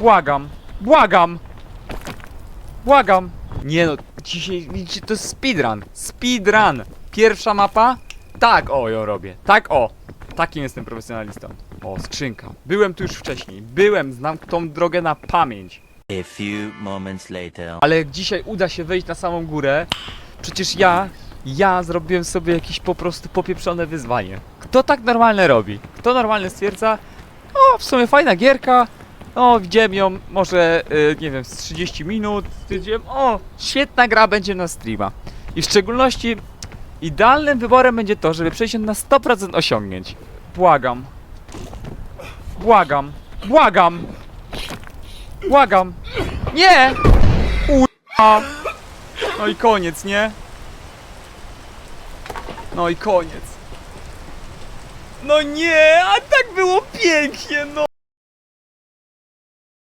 Błagam. Błagam. Błagam. Nie no, dzisiaj widzicie, to jest speedrun. Speedrun. Pierwsza mapa? Tak, o, ją robię. Tak, o. Takim jestem profesjonalistą. O, skrzynka. Byłem tu już wcześniej. Byłem, znam tą drogę na pamięć. A few moments later. Ale jak dzisiaj uda się wejść na samą górę, przecież ja, ja zrobiłem sobie jakieś po prostu popieprzone wyzwanie. Kto tak normalne robi? Kto normalnie stwierdza, o, w sumie fajna gierka, o, widziałem ją może, y, nie wiem, z 30 minut, stwierdziłem, o, świetna gra będzie na streama. I w szczególności idealnym wyborem będzie to, żeby przejść na 100% osiągnięć. Błagam. Błagam. Błagam. Błagam. Nie! A. No i koniec, nie? No i koniec. No nie, a tak było pięknie, no!